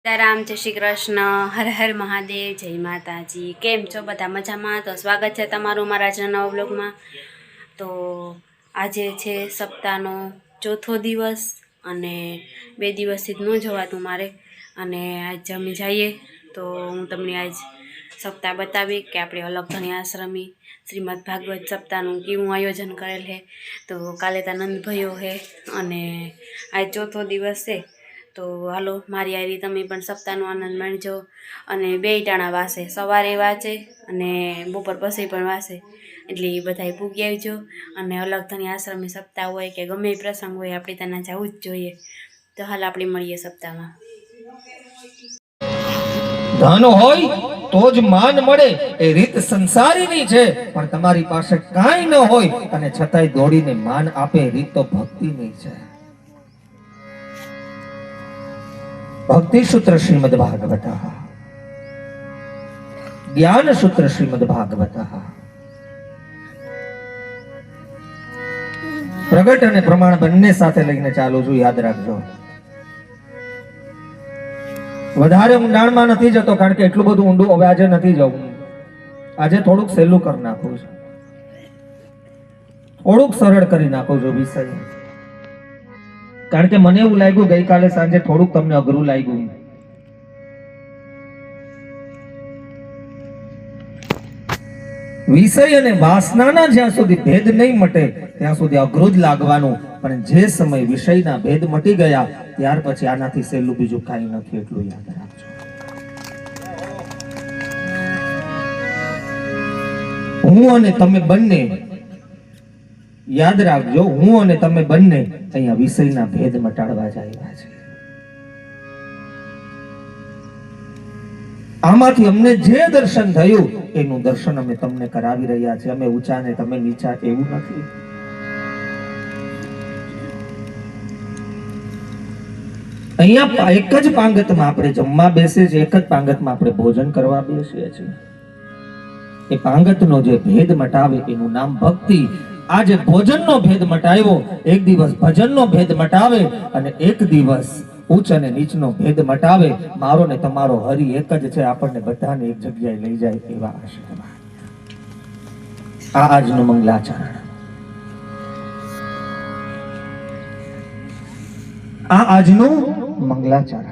સીતારામ જય શ્રી કૃષ્ણ, હર હર મહાદેવ, જય માતાજી. કેમ છો બધા મજામાં? તો સ્વાગત છે તમારું મારા આજના વ્લોગમાં. તો આજે છે સપ્તાહનો ચોથો દિવસ અને બે દિવસથી જ ન જવાતું મારે. અને આજ જમી જઈએ. તો હું તમને આજ સપ્તાહ બતાવી કે આપણે અલગધણી આશ્રમી શ્રીમદ ભાગવત સપ્તાહનું કેવું આયોજન કરેલ છે. તો કાલે તા નંદભાઈઓ છે. અને આજ ચોથો દિવસ છે. તો હાલો, મારી આરી તમે પણ સપ્તાહનો આનંદ માણજો અને બે ટાણા વાસે. સવારે વાંચે અને બપોર પછી પણ વાંચે એટલે એ બધાએ પૂગી આવજો અને અલગ ધની આશ્રમે સપ્તાહ હોય કે ગમે પ્રસંગ હોય, આપણે તેના જવું જ જોઈએ. તો હાલ આપણે મળીએ સપ્તાહમાં. ધન હોય તો જ માન મળે. એ રીત સંસારીની છે. પણ તમારી પાસે કાંઈ ન હોય અને છતાંય દોડીને માન આપે રીત તો ભક્તિની છે. ભક્તિ સૂત્ર શ્રીમદ ભાગવત જ્ઞાન સૂત્ર શ્રીમદ ભાગવત પ્રગટ અને પ્રમાણ બંને સાથે લઈને ચાલુ છું યાદ રાખજો. વધારે ઊંડાણમાં નથી જતો કારણ કે એટલું બધું ઊંડું હવે આજે નથી જવું. આજે થોડુંક સહેલું કરી નાખું છું. થોડુંક સરળ કરી નાખું છું વિષય. કારણ કે મને એવું લાગ્યું ગઈકાલે સાંજે થોડુંક તમને અઘરું લાગ્યું. વિષય અને વાસનાના જ્યાં સુધી ભેદ નહીં મટે, ત્યાં સુધી અઘરું જ લાગવાનું. પણ જે સમય વિષયના ભેદ મટી ગયા, ત્યાર પછી આનાથી સહેલું બીજું કાંઈ નથી, એટલું યાદ રાખજો. હું અને તમે બંને યાદ રાખજો, હું અને તમે બંને અહીંયા વિષયના ભેદ મટાડવા જઈ રહ્યા છે આમાંથી અમને જે દર્શન થયું, એનું દર્શન અમે તમને કરાવી રહ્યા છે અમે ઊંચા ને તમે નીચા એવું નથી. અહીંયા એક જ પાંગતમાં આપણે જમવા બેસીએ છીએ, એક જ પાંગતમાં આપણે ભોજન કરવા બેસીએ છીએ. એ પાંગતનો જે ભેદ મટાવે, એનું નામ ભક્તિ આ જે ભોજનનો ભેદ મટાવ્યો. એક દિવસ ભજનનો ભેદ મટાવે અને એક દિવસ ઉચ્ચ અને નીચનો ભેદ મટાવે. મારો ને તમારો હરિ એક જ છે. આપણને બધાને એક જગ્યાએ લઈ જાય એવા આશીર્વાદ આ આજનું મંગલાચરણ. આ આજનું મંગલાચરણ.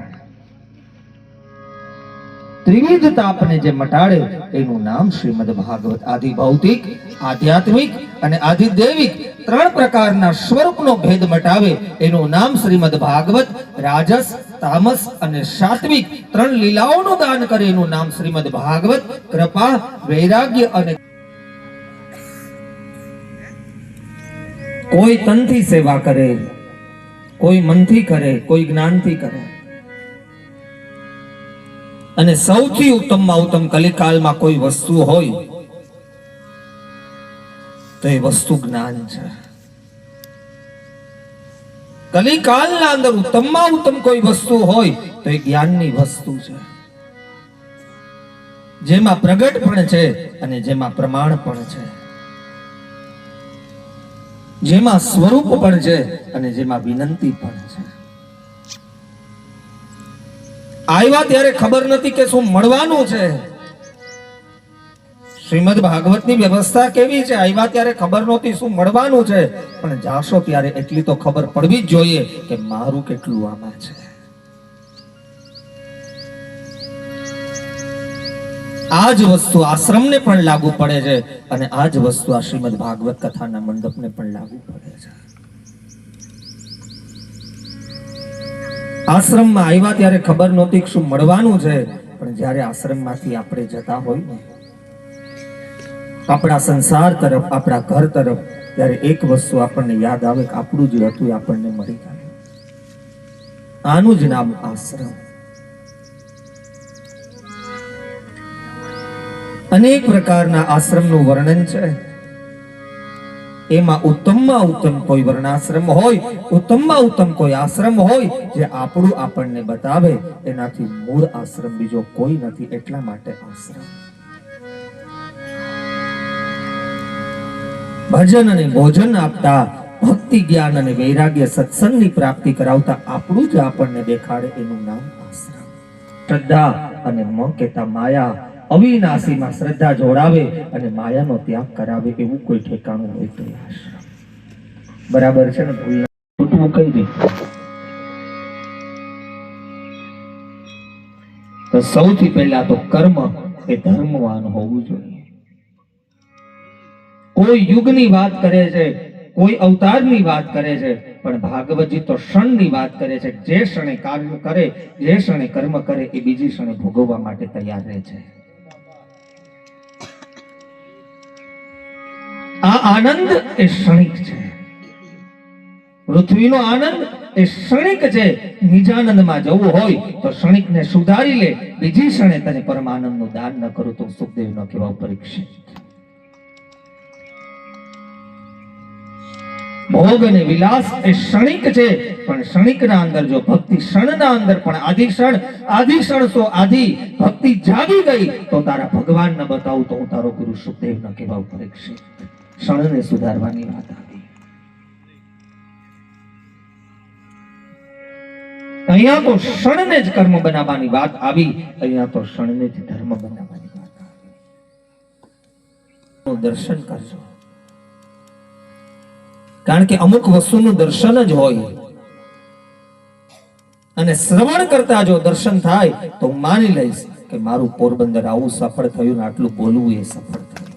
ત્રિવિધ તાપને જે મટાડે, એનું નામ શ્રીમદ ભાગવત આદિ ભૌતિક, આધ્યાત્મિક અને આધિદૈવિક ત્રણ પ્રકારના સ્વરૂપનો ભેદ મટાવે, એનું નામ શ્રીમદ ભાગવત, રાજસ, તામસ અને સાત્વિક ત્રણ લીલાઓનું દાન કરે, એનું નામ શ્રીમદ ભાગવત, કૃપા, વૈરાગ્ય અને કોઈ તનથી સેવા કરે, કોઈ મનથી કરે, કોઈ જ્ઞાનથી કરે. અને સૌથી ઉત્તમમાં ઉત્તમ કલિકાલમાં કોઈ વસ્તુ હોય, તો એ વસ્તુ જ્ઞાન છે. કલિકાલના અંદર ઉત્તમમાં ઉત્તમ કોઈ વસ્તુ હોય, તો એ જ્ઞાનની વસ્તુ છે. જેમાં પ્રગટ પણ છે અને જેમાં પ્રમાણ પણ છે. જેમાં સ્વરૂપ પણ છે અને જેમાં વિનંતી પણ છે. આવ્યા ત્યારે ખબર નથી કે શું મળવાનું છે. શ્રીમદ ભાગવતની વ્યવસ્થા કેવી છે? આવ્યા ત્યારે ખબર નહોતી શું મળવાનું છે. પણ જાશો ત્યારે એટલી તો ખબર પડવી જ જોઈએ કે મારું કેટલું આમાં છે. આ જ વસ્તુ આશ્રમને પણ લાગુ પડે છે અને આ જ વસ્તુ આ શ્રીમદ ભાગવત કથાના મંડપને પણ લાગુ પડે છે. આશ્રમમાં આવ્યા ત્યારે ખબર નહોતી શું મળવાનું છે. પણ જ્યારે આશ્રમમાંથી આપણે જતા હોય ને, આપણા સંસાર તરફ, આપણા ઘર તરફ, ત્યારે એક વસ્તુ આપણને યાદ આવે કે આપણું જ હતું આપણને મળી જાય. આનું જ નામ આશ્રમ. અનેક પ્રકારના આશ્રમનું વર્ણન છે. એમાં ઉત્તમમાં ઉત્તમ કોઈ વર્ણાશ્રમ હોય, ઉત્તમમાં ઉત્તમ કોઈ આશ્રમ હોય, જે આપણું આપણને બતાવે, એનાથી મૂળ આશ્રમ બીજો કોઈ નથી, એટલા માટે આશ્રમ. ભજન અને ભોજન આપતા, ભક્તિ, જ્ઞાન અને વૈરાગ્ય સત્સંગની પ્રાપ્તિ કરાવતા આપણું જ આપણને દેખાડે એનું નામ આશ્રમ. શ્રદ્ધા અને મ કેતા માયા અવિનાશીમાં શ્રદ્ધા જોડાવે અને માયાનો ત્યાગ કરાવે એવું કોઈ ઠેકાણું હોય તો બરાબર છે ને? ભૂલ ખોટું કહી દે તો સૌથી પહેલા તો કર્મ એ ધર્મવાન હોવું જોઈએ. કોઈ યુગની વાત કરે છે, કોઈ અવતારની વાત કરે છે, પણ ભાગવતજી તો ક્ષણની વાત કરે છે, જે ક્ષણે કાર્ય કરે, જે ક્ષણે કર્મ કરે, એ બીજી ક્ષણે ભોગવવા માટે તૈયાર રહે છે. આ આનંદ એ ક્ષણિક છે. પૃથ્વીનો આનંદ એ ક્ષણિક છે. નિજાનંદમાં જવું હોય તો ક્ષણિકને સુધારી લે. બીજી ક્ષણે તને પરમાનંદનું દાન ન કરું તો સુખદેવનો કેવા પરીક્ષિત ભોગ અને વિલાસ એ ક્ષણિક છે. પણ ક્ષણિકના અંદર જો ભક્તિ ક્ષણના અંદર પણ આધિ ક્ષણ આદિ ક્ષણ સો આદિ ભક્તિ જાગી ગઈ, તો તારા ભગવાન ન બતાવું તો હું તારો ગુરુ સુખદેવ કેવા કહેવા પરીક્ષિત ક્ષણને સુધારવાની વાત આવી. અહીંયા તો ક્ષણને જ કર્મ બનાવવાની વાત આવી. અહીંયા તો ક્ષણને જ ધર્મ બનાવવાની વાત આવી. દર્શન કરજો. કારણ કે અમુક વસ્તુનું દર્શન જ હોય. અને શ્રવણ કરતા જો દર્શન થાય, તો માની લઈશ કે મારું પોરબંદર આવું સફળ થયું ને આટલું બોલવું એ સફળ થયું.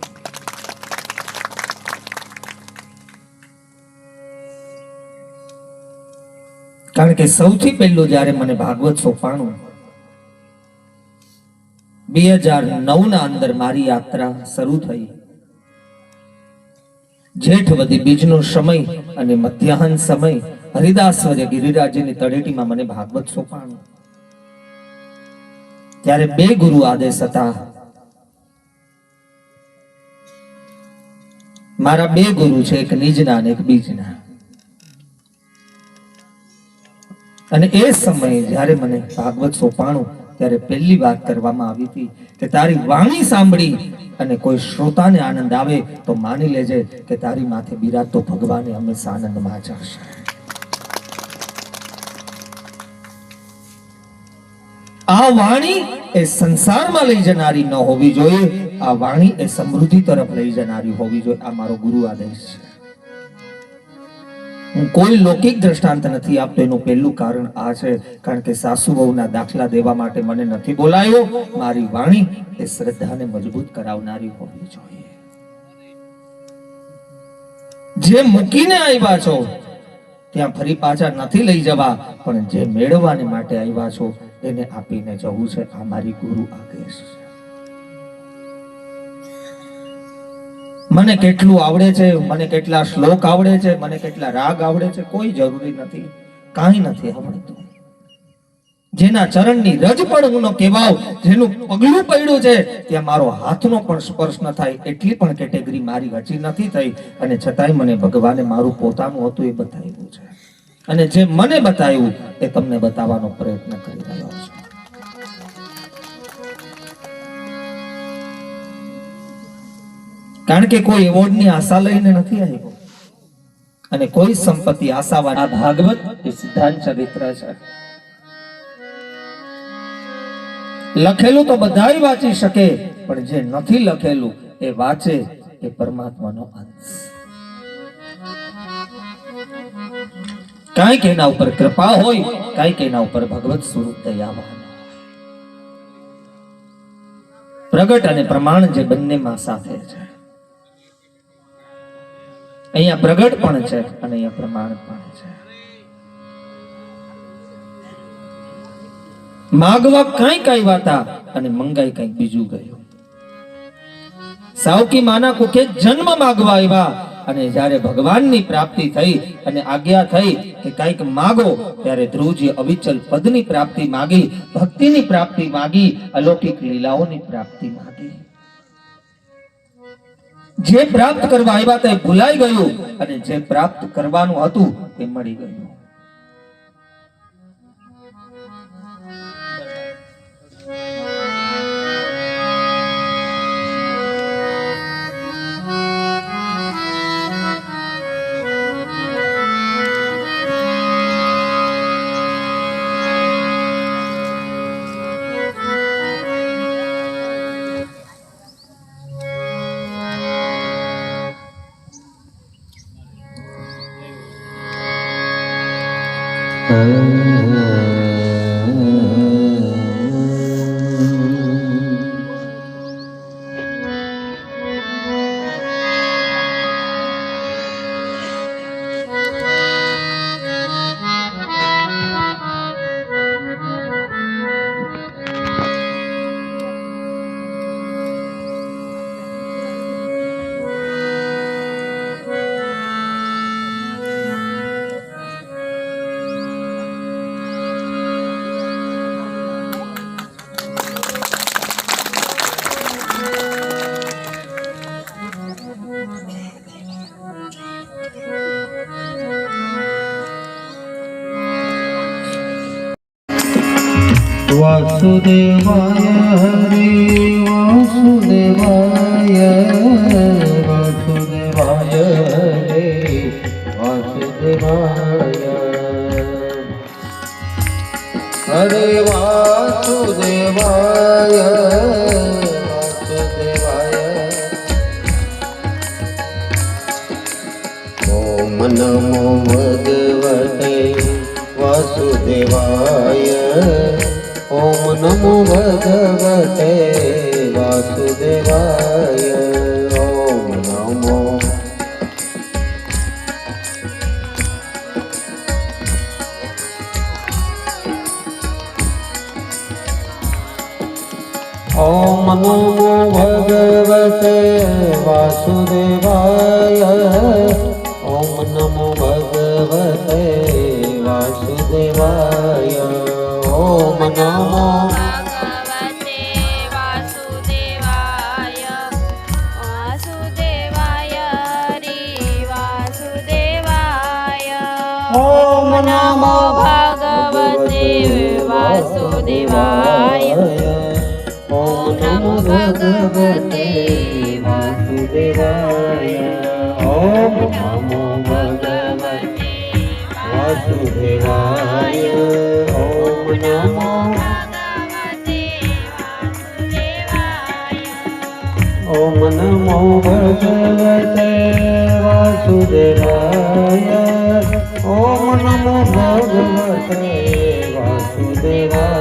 કારણ કે સૌથી પહેલું જ્યારે મને ભાગવત સોંપાણું, બે હજાર નવ ના અંદર મારી યાત્રા શરૂ થઈ. જેઠ વધી બીજનો સમય અને મધ્યાહન સમય હરિદાસ વજે ગિરિરાજની તળેટીમાં મને ભાગવત સોંપાણું. ત્યારે બે ગુરુ આદેશ હતા. મારા બે ગુરુ છે, એક નિજના અને એક બીજના. અને એ સમયે જ્યારે મને ભાગવત સોંપાણું ત્યારે પહેલી વાત કરવામાં આવી હતી કે તારી વાણી સાંભળી અને કોઈ શ્રોતાને આનંદ આવે તો માની લેજે કે તારી માથે બિરાજતો ભગવાને હંમેશા આનંદમાં જ આ વાણી એ સંસારમાં લઈ જનારી ન હોવી જોઈએ, આ વાણી એ સમૃદ્ધિ તરફ લઈ જનારી હોવી જોઈએ, આ મારો ગુરુ આદેશ છે. કોઈ લૌકિક દ્રષ્ટાંત નથી આપતો, એનું પહેલું કારણ આ છે, કારણ કે સાસુ વહુના દાખલા દેવા માટે મને નથી બોલાયો. મારી વાણી એ શ્રદ્ધાને મજબૂત કરાવનારી હોવી જોઈએ. જે મૂકીને આવ્યા છો, ત્યાં ફરી પાછા નથી લઈ જવા, પણ જે મેળવવાને માટે આવ્યા છો, એને આપીને જવું છે આ મારી ગુરુ આદેશ છે. મને કેટલું આવડે છે, મને કેટલા શ્લોક આવડે છે, મને કેટલા રાગ આવડે છે, કોઈ જરૂરી નથી, કાંઈ નથી આવડતું. જેના ચરણની રજ પણ હું ન કહેવાવ જેનું પગલું પડ્યું છે, ત્યાં મારો હાથનો પણ સ્પર્શ ન થાય, એટલી પણ કેટેગરી મારી હજી નથી થઈ, અને છતાંય મને ભગવાને મારું પોતાનું હતું એ બતાવ્યું છે. અને જે મને બતાવ્યું, એ તમને બતાવવાનો પ્રયત્ન કરી રહ્યો છું. કારણ કે કોઈ એવોર્ડની આશા લઈને નથી આવ્યો. અને કોઈ સંપત્તિ આશા વાળા ભાગવત એ સિદ્ધાંત ચરિત્ર છે. લખેલું તો બધા વાંચી શકે, પણ જે નથી લખેલું એ વાંચે એ પરમાત્માનો અંશ કાંઈક એના ઉપર કૃપા હોય, કાંઈક એના ઉપર ભગવત સ્વરૂપ દયાવાન પ્રગટ અને પ્રમાણ જે બંનેમાં સાથે છે. અહીંયા પ્રગટ પણ છે અને અહીંયા પ્રમાણ પણ છે. માગવા કઈ કઈ વાતા અને મંગાઈ કંઈક બીજું ગયું. સાવકી માના કુકે જન્મ માગવા આવ્યા અને જ્યારે ભગવાનની પ્રાપ્તિ થઈ અને આજ્ઞા થઈ કે કંઈક માગો, ત્યારે ધ્રુવજી અવિચલ પદની પ્રાપ્તિ માગી, ભક્તિની પ્રાપ્તિ માગી, અલૌકિક લીલાઓની પ્રાપ્તિ માગી. જે પ્રાપ્ત કરવા આવ્યા તે ભૂલાઈ ગયું અને જે પ્રાપ્ત કરવાનું હતું તે મળી ગયું. वासुदेवाय हरे वासुदेवाय वासुदेवाय। हरे वासुदेवाय हरे वासुदेवाय। ॐ नमो भगवते वासुदेवाय ॐ नमो भगवते वासुदेवाय ॐ नमो ॐ नमो भगवते वासुदेवाय ॐ नमो भगवते वासुदेवाय ॐ नमो भगवते वासुदेवाय ॐ नमो ॐ नमो भगवते वासुदेवाय ॐ नमो भगवते वासुदेवाय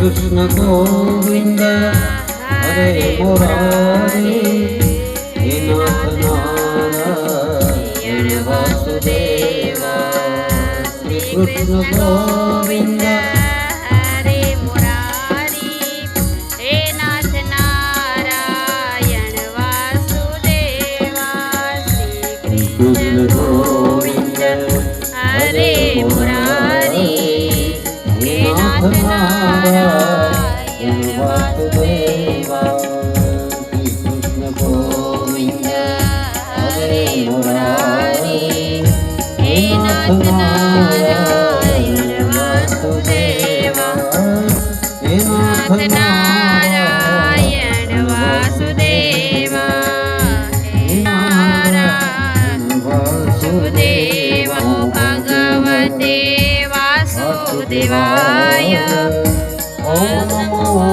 Krishna Govinda Hare Murari Hinath Nara Hare Vasudeva Krishna Govinda Hare Murari Hinath Nara Hare Vasudeva Krishna Govinda Hare नाथ नारायण वासुदेवा हे नाथ नारायण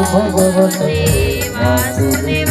ભગવતે વાસુદેવ